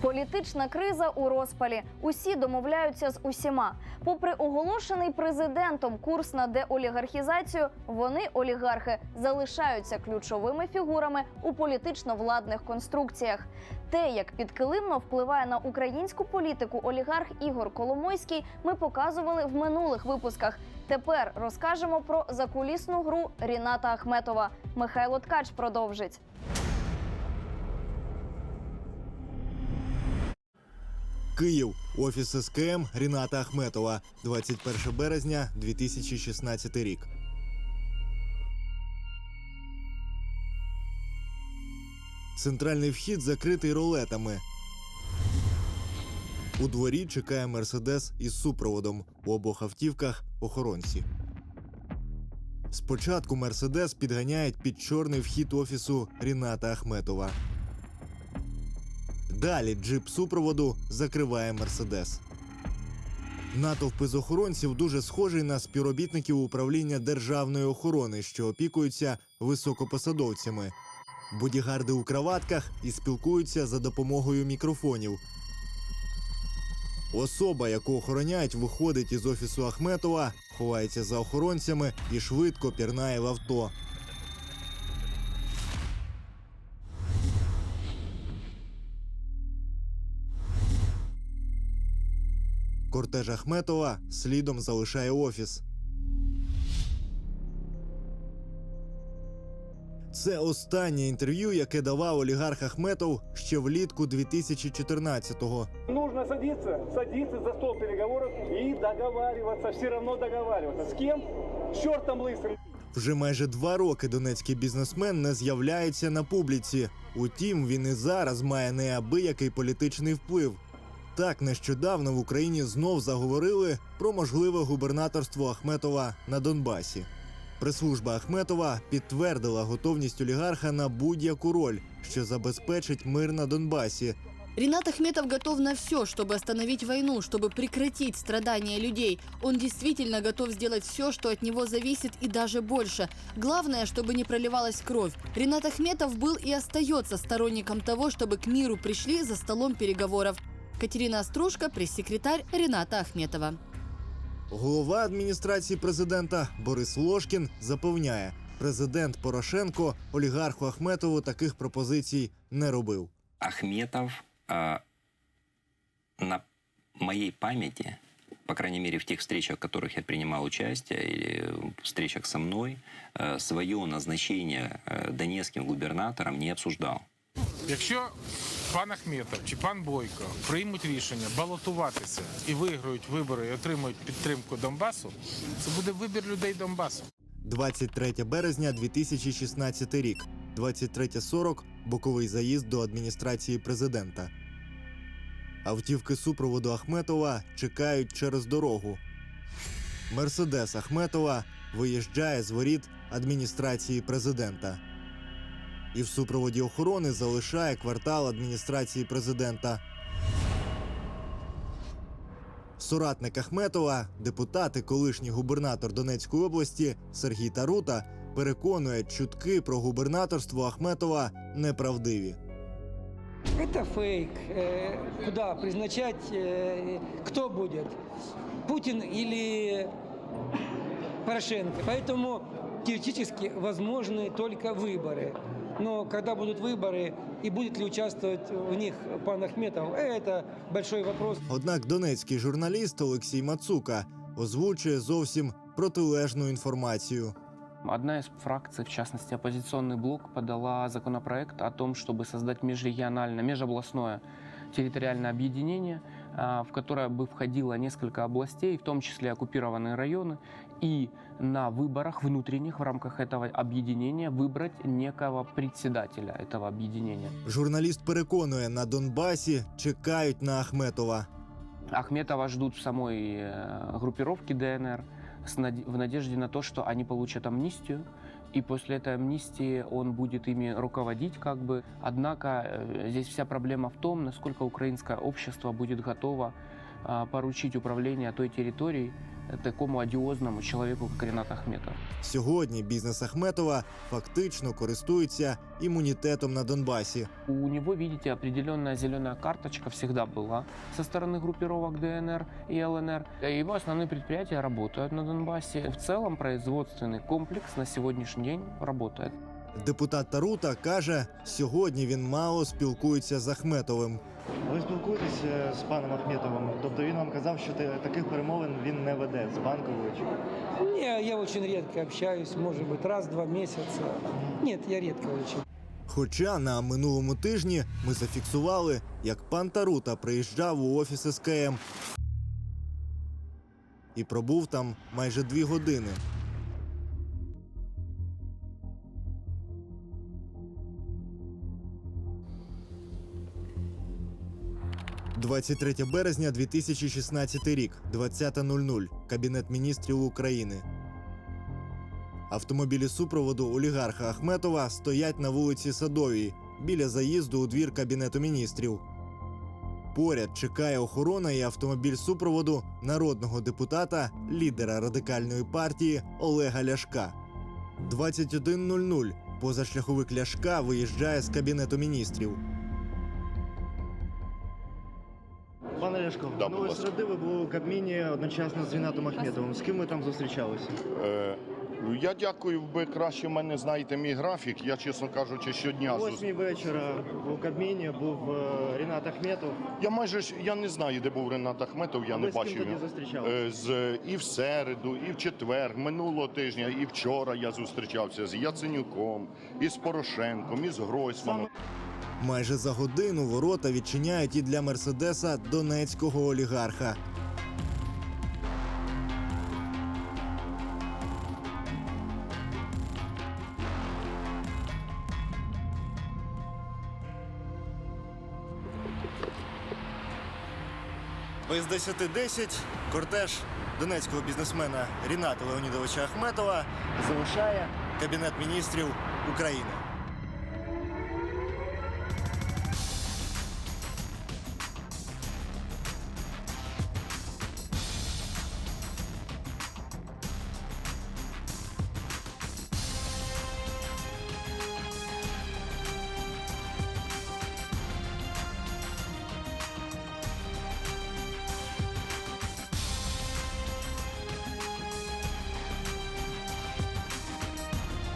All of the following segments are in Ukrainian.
Політична криза у розпалі. Усі домовляються з усіма. Попри оголошений президентом курс на деолігархізацію, вони, олігархи, залишаються ключовими фігурами у політично-владних конструкціях. Те, як підкилимно впливає на українську політику олігарх Ігор Коломойський, ми показували в минулих випусках. Тепер розкажемо про закулісну гру Ріната Ахметова. Михайло Ткач продовжить. Київ, офіс СКМ Ріната Ахметова, 21 березня 2016 рік. Центральний вхід закритий ролетами. У дворі чекає мерседес із супроводом. У обох автівках охоронці. Спочатку мерседес підганяють під чорний вхід офісу Ріната Ахметова. Далі джип супроводу закриває мерседес. Натовп із охоронців дуже схожий на співробітників управління державної охорони, що опікуються високопосадовцями. Бодігарди у краватках і спілкуються за допомогою мікрофонів. Особа, яку охороняють, виходить із офісу Ахметова, ховається за охоронцями і швидко пірнає в авто. Кортеж Ахметова слідом залишає офіс. Це останнє інтерв'ю, яке давав олігарх Ахметов ще влітку 2014-го. Нужно садиться, садиться за стол переговоров и договариваться, все равно договариваться. С кем? С чертом лысым. Вже майже два роки донецький бізнесмен не з'являється на публіці. Утім, він і зараз має неабиякий політичний вплив. Так нещодавно в Україні знов заговорили про можливе губернаторство Ахметова на Донбасі. Прес-служба Ахметова підтвердила готовність олігарха на будь-яку роль, що забезпечить мир на Донбасі, Ренат Ахметов готов на все, чтобы остановить войну, чтобы прекратить страдания людей. Он действительно готов сделать все, что от него зависит и даже больше. Главное, чтобы не проливалась кровь. Ренат Ахметов был и остается сторонником того, чтобы к миру пришли за столом переговоров. Катерина Острушка, пресс-секретарь Рената Ахметова. Голова адміністрації президента Борис Лошкін запевняє, президент Порошенко олігарху Ахметову таких пропозицій не робив. Ахметов а, на моей памяти, по крайней мере в тех встречах, в которых я принимал участие, или встречах со мной, э, свое назначение э, донецким губернатором не обсуждал. Якщо пан Ахметов чи пан Бойко приймуть рішення балотуватися і виграють вибори і отримують підтримку Донбасу, це буде вибір людей Донбасу. 23 березня 2016 рік, 23.40 – боковий заїзд до адміністрації президента. Автівки супроводу Ахметова чекають через дорогу. Мерседес Ахметова виїжджає з воріт адміністрації президента І в супроводі охорони залишає квартал адміністрації президента. Соратник Ахметова, депутат і колишній губернатор Донецької області Сергій Тарута переконує, чутки про губернаторство Ахметова неправдиві. Это фейк. Э, Куда призначать, э, кто будет? Путин или Порошенко? Поэтому теоретически возможны только выборы. Но когда будут выборы и будет ли участвовать в них пан Ахметов, это большой вопрос. Однак донецький журналіст Олексій Мацука озвучує зовсім протилежну інформацію. Одна из фракций, в частности оппозиционный блок, подала законопроект о том, чтобы создать межрегиональное, межобластное территориальное объединение, а, в которое бы входило несколько областей, в том числе оккупированные районы, и на выборах внутренних в рамках этого объединения выбрать некого председателя этого объединения. Журналіст переконує, на Донбасі чекають на Ахметова. Ахметова ждут в самой э, группировке ДНР с наде- в надежде на то, что они получат амнистию, и после этой амнистии он будет ими руководить как бы. Однако э, здесь вся проблема в том, насколько украинское общество будет готово а, поручить управление той территорией э, такому одиозному человеку, как Ренат Ахметов. Сьогодні бізнес Ахметова фактично користується імунітетом на Донбасі. У него, видите, определенная зеленая карточка всегда была со стороны группировок ДНР и ЛНР. Его основные предприятия работают на Донбассе. В целом производственный комплекс на сегодняшний день работает. Депутат Тарута каже, сьогодні він мало спілкується з Ахметовим. Ви спілкуєтеся з паном Ахметовим. Тобто він вам казав, що таких перемовин він не веде з банковою Не, я очень редко общаюсь, может быть, раз-два месяца. Нет, я редко очень. Хоча на минулому тижні ми зафіксували, як пан Тарута приїжджав у офіс СКМ і пробув там майже дві години. «23 березня 2016 рік, 20.00. Кабінет міністрів України. Автомобілі супроводу олігарха Ахметова стоять на вулиці Садовій біля заїзду у двір Кабінету міністрів. Поряд чекає охорона і автомобіль супроводу народного депутата, лідера радикальної партії Олега Ляшка. 21.00. Позашляховик Ляшка виїжджає з Кабінету міністрів. Ляшко, Да, ну ви середи ви були у Кабміні одночасно з Рінатом Ахметовим. З ким ви там зустрічалися? Е, ну, я дякую, ви краще в мене знаєте мій графік. Я, чесно кажучи, щодня О восьмій вечора у Кабміні був е, Рінат Ахметов. Я майже ж- я не знаю, де був Ренат Ахметов, я А не ви з ким бачив. тоді його. зустрічалися? Е, З і в середу, і в четвер, минулого тижня, і вчора я зустрічався з Яценюком, і з Порошенком, і з Гройсманом. Майже за годину ворота відчиняють і для мерседеса донецького олігарха. Без 10.10 кортеж донецького бізнесмена Ріната Леонідовича Ахметова залишає Кабінет міністрів України.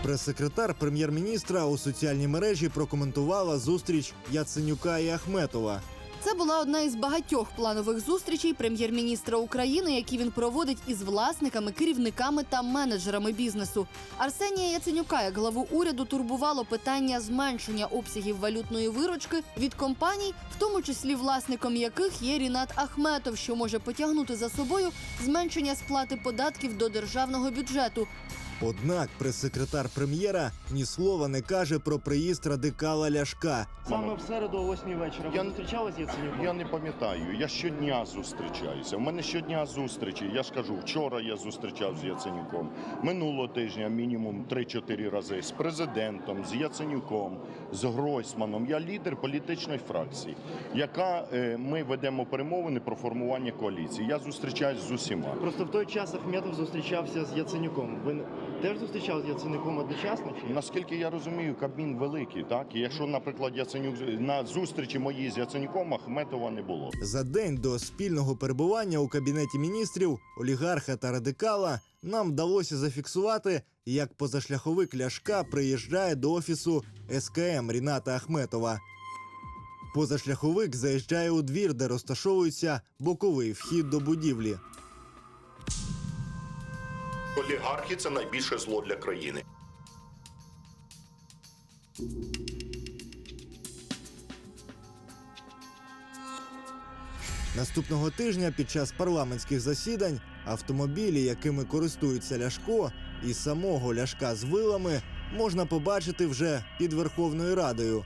Прес-секретар прем'єр-міністра у соціальній мережі прокоментувала зустріч Яценюка і Ахметова. Це була одна із багатьох планових зустрічей прем'єр-міністра України, які він проводить із власниками, керівниками та менеджерами бізнесу. Арсенія Яценюка, як главу уряду, турбувало питання зменшення обсягів валютної виручки від компаній, в тому числі власником яких є Рінат Ахметов, що може потягнути за собою зменшення сплати податків до державного бюджету. Однак прес-секретар прем'єра ні слова не каже про приїзд радикала Ляшка. Саме в середу о восьмій вечора. Ви Я- зустрічалися з Яценюком? Я не пам'ятаю, я щодня зустрічаюся. У мене щодня зустрічі. Я ж кажу, вчора я зустрічав з Яценюком. Минулого тижня мінімум 3-4 рази з президентом, з Яценюком, з Гройсманом. Я лідер політичної фракції, яка е, ми ведемо перемовини про формування коаліції. Я зустрічаюсь з усіма. Просто в той час Ахметов зустрічався з Яценюком. Ви теж зустрічалися з Яценюком одночасно? Чи? Наскільки я розумію, Кабмін великий, так? І якщо, наприклад, Яценюк на зустрічі моїй з Яценюком Ахметова не було. За день до спільного перебування у кабінеті міністрів олігарха та радикала нам вдалося зафіксувати, як позашляховик Ляшка приїжджає до офісу СКМ Ріната Ахметова. Позашляховик заїжджає у двір, де розташовується боковий вхід до будівлі. Олігархи це найбільше зло для країни. Наступного тижня під час парламентських засідань автомобілі, якими користується Ляшко, і самого Ляшка з вилами можна побачити вже під Верховною Радою.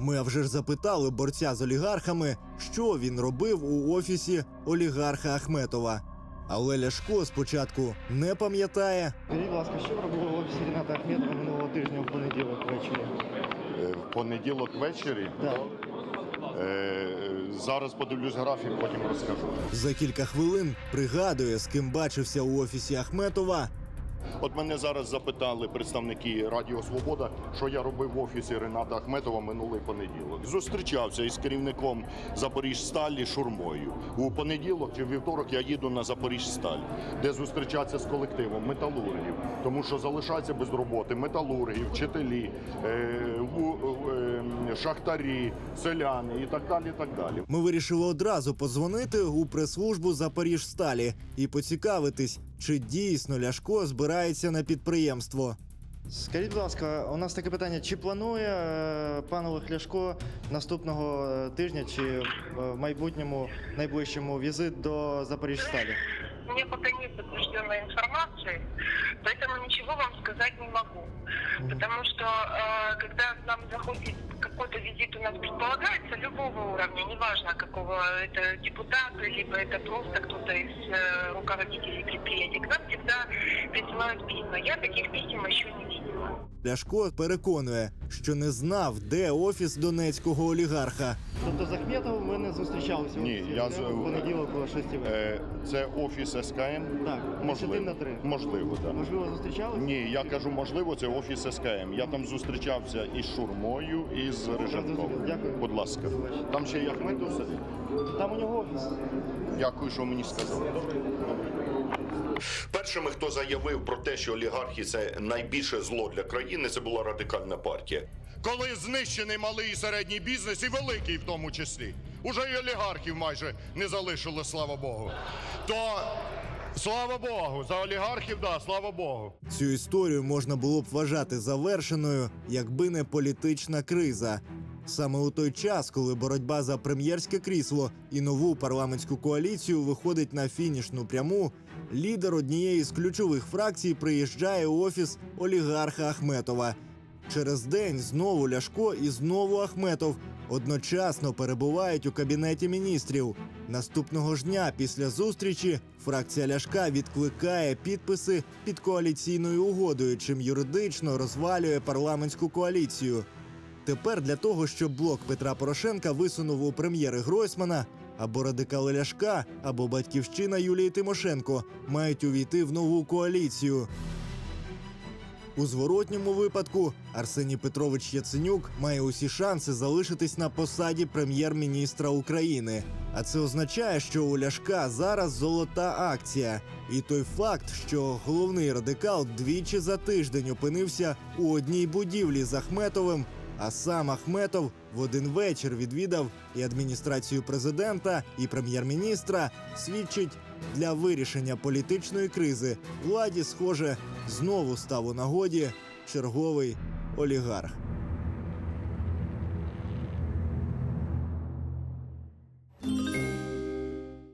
Ми а вже ж запитали борця з олігархами, що він робив у офісі олігарха Ахметова. Але Ляшко спочатку не пам'ятає, Скажіть, будь ласка, що робили в офісі Ріната Ахметова минулого тижня в понеділок ввечері? Е, В понеділок ввечері Так. Е, зараз подивлюсь графік, потім розкажу. За кілька хвилин пригадує, з ким бачився у офісі Ахметова, От мене зараз запитали представники Радіо Свобода, що я робив в офісі Рената Ахметова минулий понеділок. Зустрічався із керівником Запоріжсталі Шурмою. У понеділок чи вівторок я їду на Запоріжсталь, де зустрічатися з колективом металургів, тому що залишаються без роботи металурги, вчителі, е, е, шахтарі, селяни і так далі. Так далі. Ми вирішили одразу подзвонити у прес-службу Запоріжсталі і поцікавитись, чи дійсно Ляшко збирається на підприємство. Скажіть, будь ласка, у нас таке питання: чи планує е, пан Олег Ляшко наступного е, тижня чи е, в майбутньому найближчому візит до Запоріжсталі? У меня пока нет подтвержденной информации, поэтому ничего вам сказать не могу. Потому что э, когда к нам заходит какой-то визит у нас предполагается любого уровня, неважно какого это депутат, либо это просто кто-то из э, руководителей предприятий, к нам всегда присылают письма. Я таких писем еще не видела. Ляшко переконує, що не знав, де офіс донецького олігарха. Тобто з Ахметовим ви не зустрічалися Ні, я з- понеділок о 6 вечора? Е, це офіс СКМ. Так, Можливо. на 3. Можливо, так. Можливо, зустрічалися? Ні, я кажу, можливо, це офіс СКМ. Я там зустрічався із Шурмою, і з Риженком. Дякую. Будь ласка. Там ще й Ахметов сидить. Там у нього офіс. Дякую, що мені сказали. Першими, хто заявив про те, що олігархи це найбільше зло для країни, це була радикальна партія. Коли знищений малий і середній бізнес, і великий в тому числі, уже і олігархів майже не залишило, слава Богу. То слава Богу, за олігархів, да, слава Богу. Цю історію можна було б вважати завершеною, якби не політична криза. Саме у той час, коли боротьба за прем'єрське крісло і нову парламентську коаліцію виходить на фінішну пряму, лідер однієї з ключових фракцій приїжджає у офіс олігарха Ахметова. Через день знову Ляшко і знову Ахметов одночасно перебувають у кабінеті міністрів. Наступного ж дня після зустрічі фракція Ляшка відкликає підписи під коаліційною угодою, чим юридично розвалює парламентську коаліцію. Тепер для того, щоб блок Петра Порошенка висунув у прем'єри Гройсмана, або радикали Ляшка, або батьківщина Юлії Тимошенко мають увійти в нову коаліцію. У зворотньому випадку Арсеній Петрович Яценюк має усі шанси залишитись на посаді прем'єр-міністра України. А це означає, що у Ляшка зараз золота акція. І той факт, що головний радикал двічі за тиждень опинився у одній будівлі з Ахметовим, а сам Ахметов в один вечір відвідав і адміністрацію президента, і прем'єр-міністра, свідчить для вирішення політичної кризи владі, схоже, знову став у нагоді черговий олігарх.